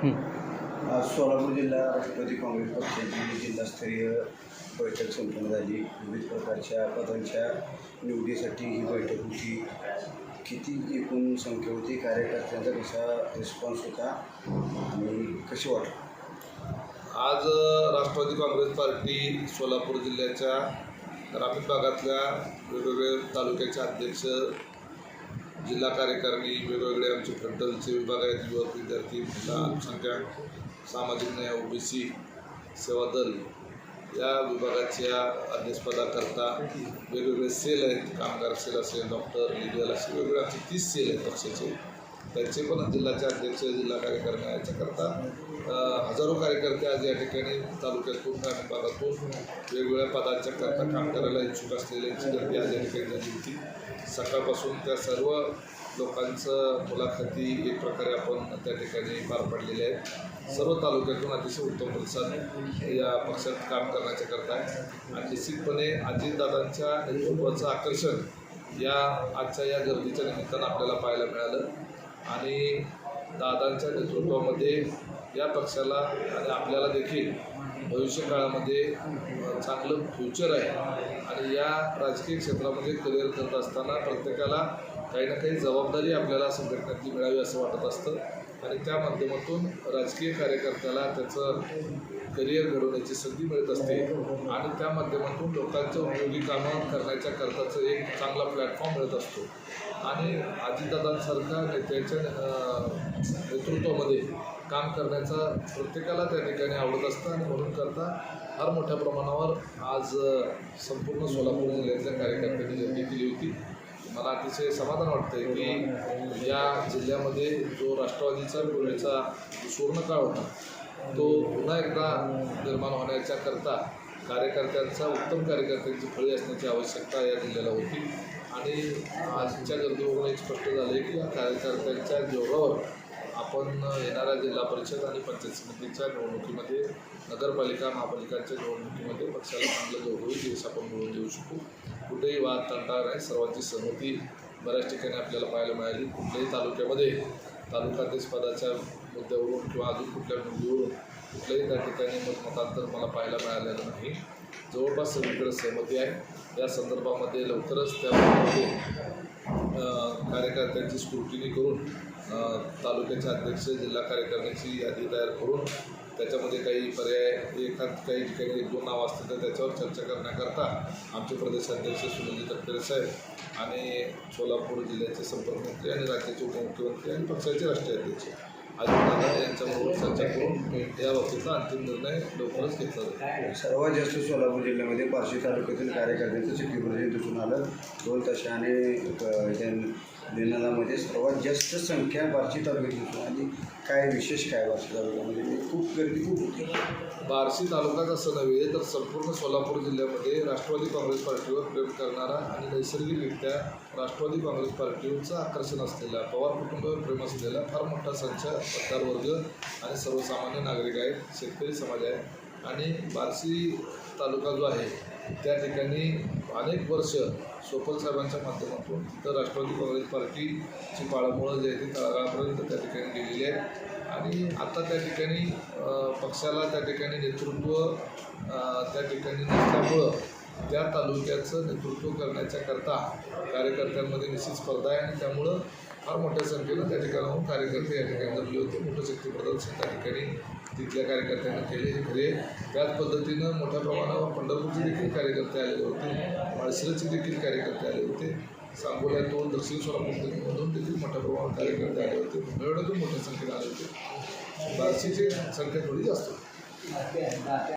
आज सोलापूर जिल्हा राष्ट्रवादी काँग्रेस पक्षाची जिल्हास्तरीय बैठक संपन्न झाली. विविध प्रकारच्या पदांच्या निवडीसाठी ही बैठक होती. किती एकूण संख्या होती कार्यकर्त्यांचा कसा रिस्पॉन्स होता आणि कशी वाटलं आज राष्ट्रवादी काँग्रेस पार्टी सोलापूर जिल्ह्याच्या ग्रामीण भागातल्या वेगवेगळ्या तालुक्याचे अध्यक्ष जिल्हा कार्यकारिणी वेगवेगळे आमचे फ्रंटलचे विभाग आहेत युवक विद्यार्थी महिला अल्पसंख्याक सामाजिक न्याय ओबीसी सेवा दल या विभागाच्या अध्यक्षपदाकरता वेगवेगळे सेल आहेत कामगार सेल असेल डॉक्टर लिगल असे वेगवेगळे आमचे तीस सेल आहेत पक्षाचे. त्यांचे पण जिल्ह्याचे अध्यक्ष जिल्हा कार्यकारिणी याच्याकरता हजारो कार्यकर्ते आज या ठिकाणी तालुक्यातून ग्रामीण भागातून वेगवेगळ्या पदांच्या करता काम करायला इच्छुक असलेल्यांची गर्दी आज या ठिकाणी झाली होती. सकाळपासून त्या सर्व लोकांचं मुलाखती एक प्रकारे आपण त्या ठिकाणी पार पडलेले आहेत. सर्व तालुक्यातून अतिशय उत्तम प्रतिसाद या पक्षात काम करण्याच्या करता आहे. आणि निश्चितपणे अजितदादांच्या नेतृत्वाचं आकर्षण या आजच्या या गर्दीच्या निमित्तानं आपल्याला पाहायला मिळालं. आणि दादांच्या नेतृत्वामध्ये या पक्षाला आणि आपल्याला देखील भविष्य काळामध्ये चांगलं फ्युचर आहे. आणि या राजकीय क्षेत्रामध्ये करिअर करत असताना प्रत्येकाला काही ना काही जबाबदारी आपल्याला संघटनेतली मिळावी असं वाटत असतं. आणि त्या माध्यमातून राजकीय कार्यकर्त्याला त्याचं करिअर घडवण्याची संधी मिळत असते. आणि त्या माध्यमातून लोकांच्या उपयोगी कामं करण्याच्या करताचं एक चांगला प्लॅटफॉर्म मिळत असतो. आणि अजितदादांसारख्या नेत्याच्या नेतृत्वामध्ये काम करण्याचा प्रत्येकाला त्या ठिकाणी आवडत असतं. आणि म्हणून करता फार मोठ्या प्रमाणावर आज संपूर्ण सोलापूर जिल्ह्यातल्या कार्यकर्त्यांनी गर्दी मला अतिशय समाधान वाटतंय की या जिल्ह्यामध्ये जो राष्ट्रवादीचा पूर्वीचा सुवर्णकाळ होता तो पुन्हा एकदा निर्माण होण्याच्या करता कार्यकर्त्यांचा उत्तम कार्यकर्त्यांची फळी असण्याची आवश्यकता या जिल्ह्याला होती. आणि आजच्या गर्दीवरून एक स्पष्ट झालं आहे की या कार्यकर्त्यांच्या जोरावर आपण येणाऱ्या जिल्हा परिषद आणि पंचायत समितीच्या निवडणुकीमध्ये नगरपालिका महापालिकांच्या निवडणुकीमध्ये पक्षाला चांगलं जोरदार यश आपण मिळवून देऊ शकू. कुठेही वाद तंटा नाही. सर्वांची सहमती बऱ्याच ठिकाणी आपल्याला पाहायला मिळाली. कुठल्याही तालुक्यामध्ये तालुकाध्यक्ष पदाच्या मुद्द्यावरून किंवा अजून कुठल्या निवडीवरून कुठल्याही त्या ठिकाणी मतमतांतर मला पाहायला मिळालेलं नाही. जवळपास सगळीकडे सहमती आहे. या संदर्भामध्ये लवकरच त्यामध्ये कार्यकर्त्यांची स्क्रुटिनी करून तालुक्याचे अध्यक्ष जिल्हा कार्यकारिणीची यादी तयार करून त्याच्यामध्ये काही पर्याय एखाद काही ठिकाणी एक दोन नाव असतील तर त्याच्यावर चर्चा करण्याकरता आमचे प्रदेशाध्यक्ष सुनील तटकरे साहेब आणि सोलापूर जिल्ह्याचे संपर्कमंत्री आणि राज्याचे उपमुख्यमंत्री आणि पक्षाचे राष्ट्रीय अध्यक्ष अजित दादा यांच्याबरोबर चर्चा करून या बाबतीतला अंतिम निर्णय लवकरच घेतला सर्वात जास्त सोलापूर जिल्ह्यामध्ये पारशी तालुक्यातील कार्यकर्त्यांचं सिटी दिसून आलं. दोन तशाने निनादामध्ये सर्वात जास्त संख्या बार्शी तालुक्यात दिसून आली. काय विशेष काय बार्शी म्हणजे खूप गर्दी खूप होती. बार्शी तालुकाच असं नव्हे तर संपूर्ण सोलापूर जिल्ह्यामध्ये राष्ट्रवादी काँग्रेस पार्टीवर प्रेम करणारा आणि नैसर्गिकरित्या राष्ट्रवादी काँग्रेस पार्टीचं आकर्षण असलेला पवार कुटुंबावर प्रेम असलेला फार मोठा संच मतदारवर्ग आणि सर्वसामान्य नागरिक आहेत शेतकरी समाज आहे. आणि बार्शी तालुका जो आहे त्या ठिकाणी अनेक वर्ष सोपल साहेबांच्या माध्यमातून तर राष्ट्रवादी काँग्रेस पार्टीची पाळंमुळं जे आहे ती तळागाळापर्यंत त्या ठिकाणी गेलेली आहे. आणि आता त्या ठिकाणी पक्षाला त्या ठिकाणी नेतृत्व त्या ठिकाणी नसल्यामुळं त्या तालुक्याचं नेतृत्व करण्याच्या करता कार्यकर्त्यांमध्ये निश्चित स्पर्धा आहे आणि त्यामुळं फार मोठ्या संख्येनं त्या ठिकाणाहून कार्यकर्ते या ठिकाणी जमले होते. मोठं शक्ती प्रदर्शन त्या ठिकाणी तिथल्या कार्यकर्त्यांना केले खरे त्याच पद्धतीनं मोठ्या प्रमाणावर पंढरपूरचे देखील कार्यकर्ते आलेले होते. माळशिरसचे देखील कार्यकर्ते आले होते. सांगोल्यातून दक्षिण सोलापूरमधून देखील मोठ्या प्रमाणात कार्यकर्ते आले होते. मेळवण्यातून मोठ्या संख्येने आले होते. बारशीची संख्या थोडी जास्त होती.